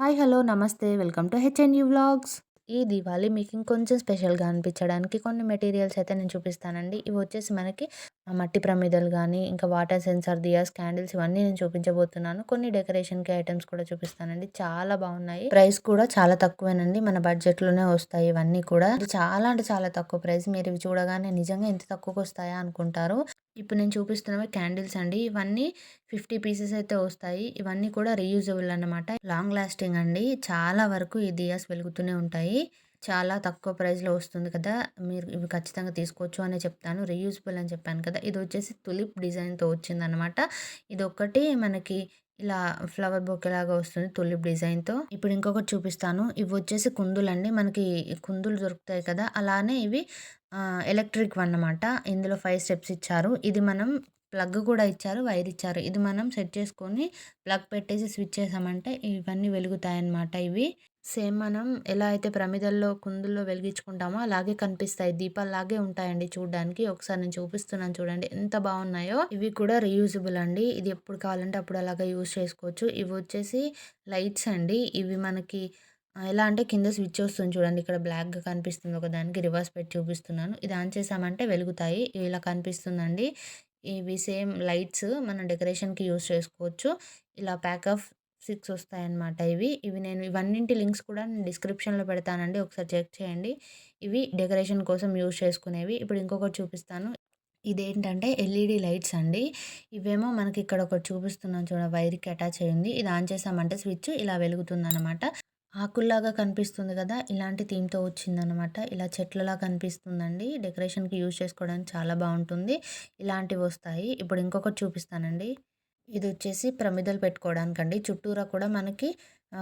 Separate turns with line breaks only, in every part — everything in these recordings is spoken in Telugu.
Hi hello namaste. Welcome to HNU vlogs. ఈ దివాళీ మీకు ఇంకొంచెం స్పెషల్గా అనిపించడానికి కొన్ని మెటీరియల్స్ అయితే నేను చూపిస్తానండి. ఇవి వచ్చేసి మనకి మట్టి ప్రమిదలు కానీ ఇంకా వాటర్ సెన్సార్ దియాస్ క్యాండిల్స్ ఇవన్నీ నేను చూపించబోతున్నాను. కొన్ని డెకరేషన్కి ఐటమ్స్ కూడా చూపిస్తానండి. చాలా బాగున్నాయి. ప్రైస్ కూడా చాలా తక్కువేనండి. మన బడ్జెట్లోనే వస్తాయి ఇవన్నీ కూడా. చాలా అంటే చాలా తక్కువ ప్రైస్. మీరు ఇవి చూడగానే నిజంగా ఎంత తక్కువకి వస్తాయా అనుకుంటారు. ఇప్పుడు నేను చూపిస్తున్నవి క్యాండిల్స్ అండి. ఇవన్నీ ఫిఫ్టీ పీసెస్ అయితే వస్తాయి. ఇవన్నీ కూడా రీయూజబుల్ అనమాట లాంగ్ లాస్టింగ్ అండి. చాలా వరకు ఈ దియాస్ వెలుగుతూనే ఉంటాయి. చాలా తక్కువ ప్రైస్లో వస్తుంది కదా. మీరు ఇవి ఖచ్చితంగా తీసుకోవచ్చు అనే చెప్తాను. రీయూజబుల్ అని చెప్పాను కదా. ఇది వచ్చేసి తులిప్ డిజైన్తో వచ్చిందనమాట ఇది ఒకటి మనకి ఇలా ఫ్లవర్ బొకే లాగా వస్తుంది తులిప్ డిజైన్తో ఇప్పుడు ఇంకొకటి చూపిస్తాను. ఇవి వచ్చేసి కుందులు అండి మనకి కుందులు దొరుకుతాయి కదా. అలానే ఇవి ఎలక్ట్రిక్ వన్ అన్నమాట ఇందులో ఫైవ్ స్టెప్స్ ఇచ్చారు. ఇది మనం ప్లగ్ కూడా ఇచ్చారు వైర్ ఇచ్చారు. ఇది మనం సెట్ చేసుకొని ప్లగ్ పెట్టేసి స్విచ్ చేసామంటే ఇవన్నీ వెలుగుతాయి అన్నమాట ఇవి. సేమ్ మనం ఎలా అయితే ప్రమిదల్లో కుందుల్లో వెలిగించుకుంటామో అలాగే కనిపిస్తాయి. దీపాల్లాగే ఉంటాయండి చూడడానికి. ఒకసారి నేను చూపిస్తున్నాను చూడండి ఎంత బాగున్నాయో. ఇవి కూడా రీయూజబుల్ అండి. ఇది ఎప్పుడు కావాలంటే అప్పుడు అలాగే యూజ్ చేసుకోవచ్చు. ఇవి వచ్చేసి లైట్స్ అండి. ఇవి మనకి ఎలా అంటే కింద స్విచ్ వస్తుంది చూడండి ఇక్కడ బ్లాక్గా కనిపిస్తుంది ఒక దానికి రివర్స్ పెట్టి చూపిస్తున్నాను. ఇది ఆన్ చేసామంటే వెలుగుతాయి ఇలా కనిపిస్తుందండి. ఇవి సేమ్ లైట్స్ మనం డెకరేషన్కి యూస్ చేసుకోవచ్చు. ఇలా ప్యాక్ ఆఫ్ సిక్స్ వస్తాయన్నమాట ఇవి. ఇవి నేను ఇవన్నింటి లింక్స్ కూడా నేను డిస్క్రిప్షన్లో పెడతానండి ఒకసారి చెక్ చేయండి. ఇవి డెకరేషన్ కోసం యూజ్ చేసుకునేవి. ఇప్పుడు ఇంకొకటి చూపిస్తాను. ఇదేంటంటే ఎల్ఈడి లైట్స్ అండి. ఇవేమో మనకి ఇక్కడ ఒకటి చూపిస్తున్నాను చూడ వైర్కి అటాచ్ అయ్యింది ఇది ఆన్ చేసామంటే స్విచ్ ఇలా వెలుగుతుంది అనమాట ఆకుల్లాగా కనిపిస్తుంది కదా ఇలాంటి థీమ్తో వచ్చిందనమాట ఇలా చెట్లలా కనిపిస్తుందండి. డెకరేషన్కి యూజ్ చేసుకోవడానికి చాలా బాగుంటుంది. ఇలాంటివి వస్తాయి. ఇప్పుడు ఇంకొకటి చూపిస్తానండి. ఇది వచ్చేసి ప్రమిదలు పెట్టుకోవడానికండి. చుట్టూరా కూడా మనకి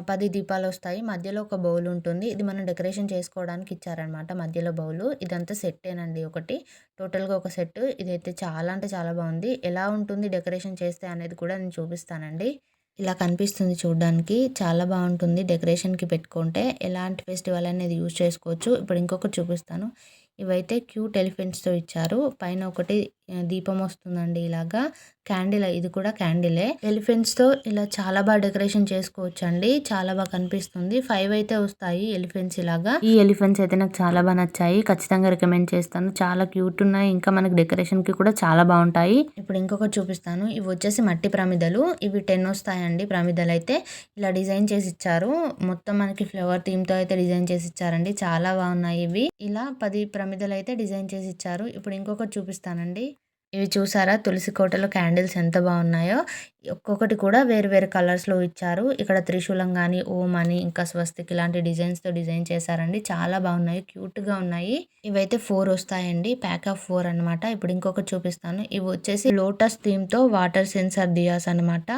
పది దీపాలు వస్తాయి. మధ్యలో ఒక బౌల్ ఉంటుంది. ఇది మనం డెకరేషన్ చేసుకోవడానికి ఇచ్చారనమాట మధ్యలో బౌలు. ఇదంతా సెట్టేనండి ఒకటి. టోటల్గా ఒక సెట్ ఇదైతే చాలా అంటే చాలా బాగుంది. ఎలా ఉంటుంది డెకరేషన్ చేస్తే అనేది కూడా నేను చూపిస్తానండి. ఇలా కనిపిస్తుంది చూడడానికి. చాలా బాగుంటుంది డెకరేషన్కి పెట్టుకుంటే. ఎలాంటి ఫెస్టివల్ అనేది యూజ్ చేసుకోవచ్చు. ఇప్పుడు ఇంకొకటి చూపిస్తాను. ఇవైతే క్యూట్ ఎలిఫెంట్స్తో ఇచ్చారు. పైన ఒకటి దీపం వస్తుందండి ఇలాగా. క్యాండిల్ ఇది కూడా క్యాండిలే ఎలిఫెంట్స్తో ఇలా చాలా బాగా డెకరేషన్ చేసుకోవచ్చు అండి చాలా బాగా కనిపిస్తుంది. ఫైవ్ అయితే వస్తాయి ఎలిఫెంట్స్ ఇలాగా. ఈ ఎలిఫెంట్స్ అయితే నాకు చాలా బాగా నచ్చాయి. ఖచ్చితంగా రికమెండ్ చేస్తాను. చాలా క్యూట్ ఉన్నాయి. ఇంకా మనకి డెకరేషన్కి కూడా చాలా బాగుంటాయి. ఇప్పుడు ఇంకొకటి చూపిస్తాను. ఇవి వచ్చేసి మట్టి ప్రమిదలు. ఇవి టెన్ వస్తాయండి ప్రమిదలు అయితే. ఇలా డిజైన్ చేసి ఇచ్చారు. మొత్తం మనకి ఫ్లవర్ థీమ్తో అయితే డిజైన్ చేసి ఇచ్చారండి. చాలా బాగున్నాయి ఇవి. ఇలా పది ప్రమిదలు అయితే డిజైన్ చేసి ఇచ్చారు. ఇప్పుడు ఇంకొకటి చూపిస్తానండి. ఇవి చూసారా? తులసి కోటలో క్యాండిల్స్ ఎంత బాగున్నాయో. ఒక్కొక్కటి కూడా వేరు వేరు కలర్స్లో ఇచ్చారు. ఇక్కడ త్రిశూలం కానీ ఓం అని ఇంకా స్వస్తిక్ ఇలాంటి డిజైన్స్తో డిజైన్ చేశారండి. చాలా బాగున్నాయి క్యూట్గా ఉన్నాయి. ఇవైతే ఫోర్ వస్తాయండి ప్యాక్ ఆఫ్ ఫోర్ అనమాట ఇప్పుడు ఇంకొకటి చూపిస్తాను. ఇవి వచ్చేసి లోటస్ థీమ్తో వాటర్ సెన్సార్ దియాస్ అనమాట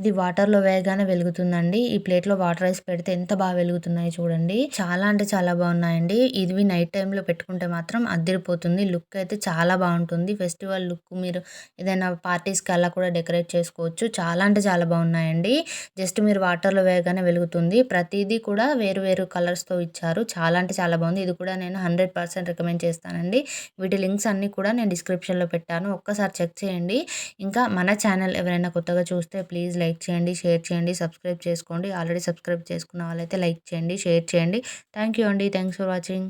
ఇది వాటర్లో వేయగానే వెలుగుతుందండి. ఈ ప్లేట్లో వాటర్ రైస్ పెడితే ఎంత బాగా వెలుగుతున్నాయి చూడండి. చాలా అంటే చాలా బాగున్నాయండి. ఇవి నైట్ టైంలో పెట్టుకుంటే మాత్రం అద్దరిపోతుంది. లుక్ అయితే చాలా బాగుంటుంది. ఫెస్టివల్ లుక్ మీరు ఏదైనా పార్టీస్కి అలా కూడా డెకరేట్ చేసుకోవచ్చు. చేసుకోవచ్చు చాలా అంటే చాలా బాగున్నాయండి. జస్ట్ మీరు వాటర్లో వేయగానే వెలుగుతుంది. ప్రతిదీ కూడా వేరు వేరు కలర్స్తో ఇచ్చారు. చాలా అంటే చాలా బాగుంది. ఇది కూడా నేను హండ్రెడ్ పర్సెంట్ రికమెండ్ చేస్తానండి. వీటి లింక్స్ అన్నీ కూడా నేను డిస్క్రిప్షన్లో పెట్టాను. ఒక్కసారి చెక్ చేయండి. ఇంకా మన ఛానల్ ఎవరైనా కొత్తగా చూస్తే ప్లీజ్ లైక్ చేయండి షేర్ చేయండి సబ్స్క్రైబ్ చేసుకోండి. ఆల్రెడీ సబ్స్క్రైబ్ చేసుకున్న వాళ్ళైతే లైక్ చేయండి షేర్ చేయండి. థ్యాంక్ యూ అండి. Thanks for watching.